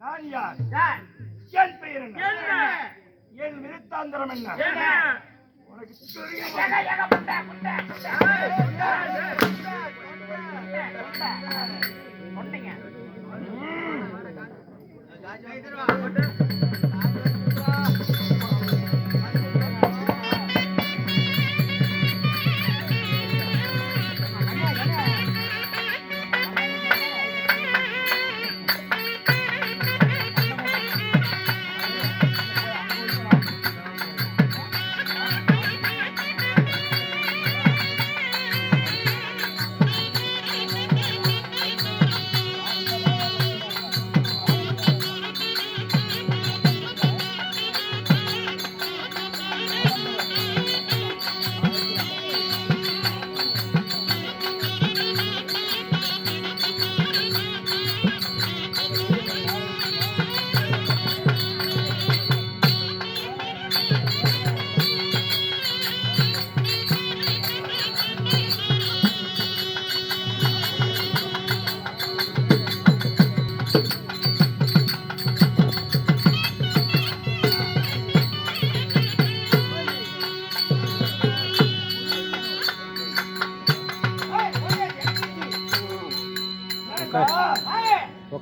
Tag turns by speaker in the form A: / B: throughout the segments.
A: நான் யார் என் பெயர் என்ன என் என்ன உனக்கு தெரியும்
B: ஜகா, ஜகா, முட்டை, முட்டை, முட்டை. முட்டை, முட்டை. முட்டைங்க. ஏய்,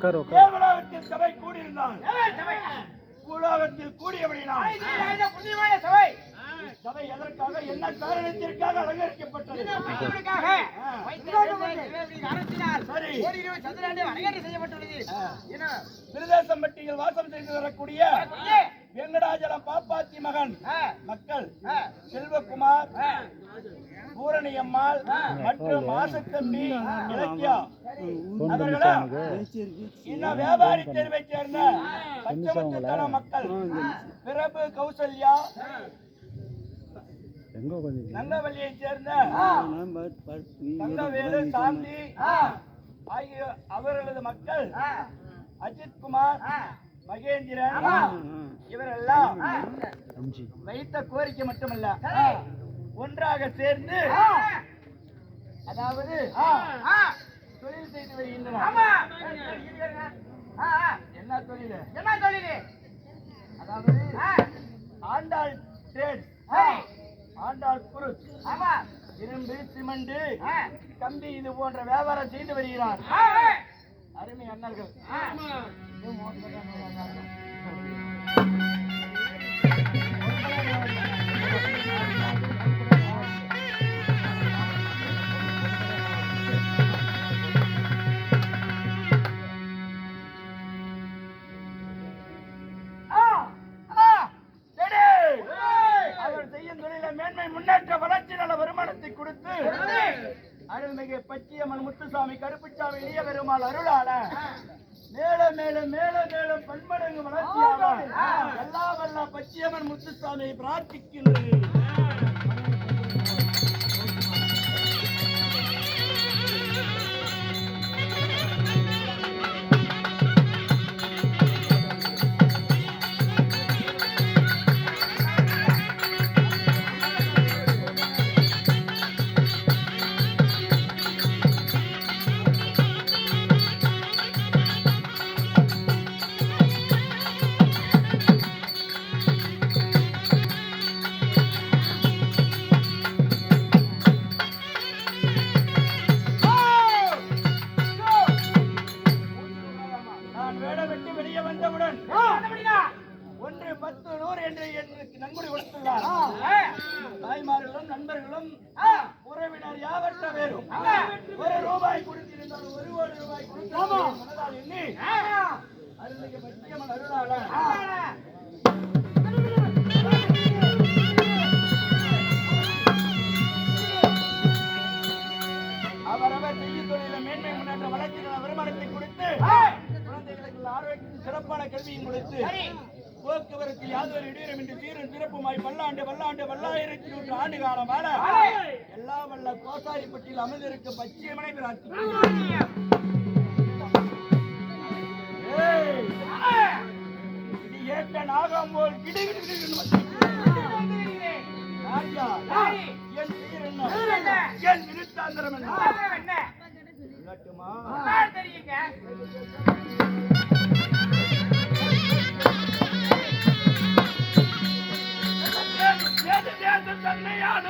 C: உட்காரு உட்காரு.
A: தேவலோகத்தில் சபை கூடியிருந்தான். பூலோகத்தில்
B: இந்த புண்ணியமான சபை.
A: எதற்காக என்ன காரணத்திற்காக அலங்கரிக்கப்பட்டது? பிரதேசம்பட்டியில் வாசம் செய்து வரக்கூடிய வெங்கடாஜலம் பாப்பாத்தி மகன் மக்கள் செல்வகுமார். பூரணி அம்மாள் மற்றும் ஆசத்தம்பி இலக்கியா.
C: ஃபோன்
A: அவர்களா
C: பண்ணிச்சு
A: இன்னும் வியாபாரி தெருவை சேர்ந்த பச்சமத்தன மக்கள். பிரபு கௌசல்யா நங்கவல்லியை சேர்ந்த தங்கவேலு சாந்தி ஆகிய அவர்களது மக்கள் அஜித் குமார். மகேந்திரன். இவரெல்லாம் வைத்த கோரிக்கை மட்டுமல்ல. ஒன்றாக சேர்ந்து அதாவது. தொழில் செய்து வருகின்றனர். என்ன தொழில்?
B: என்ன தொழிலு?
A: அதாவது ஆண்டாள் ட்ரேட். ஆண்டாள் குருஸ்
B: ஆமா.
A: இரும்பு சிமெண்ட் கம்பி இது போன்ற வியாபாரம் செய்து வருகிறார். அருமை அண்ணர்கள். முத்துசாமி கருப்புச்சாமி இளைய பெருமாள் அருளால மேலும் மேலும் மேலும் மேலும் பன்மடங்கு வளர்ச்சியாக எல்லா வல்ல பச்சியம்மன் முத்துசாமியை பிரார்த்திக்கின்றது. நன்கொடை கொடுத்துள்ளார் தாய்மார்களும் நண்பர்களும். உறவினர் யாவற்ற
B: ஆமா.
A: ஒரு ரூபாய் கொடுத்திருந்தால் ஒரு கோடி ரூபாய் கொடுத்தால் மனதால் எண்ணி பச்சியம்மன் அருளால
B: ஆ.
A: அவரவர் செய்யும் தொழில மேன்மை முன்னேற்ற வளர்ச்சிக்கான வருமானத்தை கொடுத்து. குழந்தைகளுக்கு ஆரோக்கியம் சிறப்பான கல்வியும் கொடுத்து. போக்குவரத்தில் யாதொரு இடையூறும் இன்றி சீரும் சிறப்புமாய் பல்லாண்டு பல்லாண்டு பல்லாயிரத்தி நூற்று ஆண்டு காலமான எல்லா வல்ல கோசாரிப்பட்டியில் அமர்ந்திருக்கும் பச்சியமனை பிரார்த்திக்கிறேன். ஏய், கட்ட நாகம் போல்? என் விருத்தாந்திரம் என்ன?
B: தெரியுங்க.
A: தேச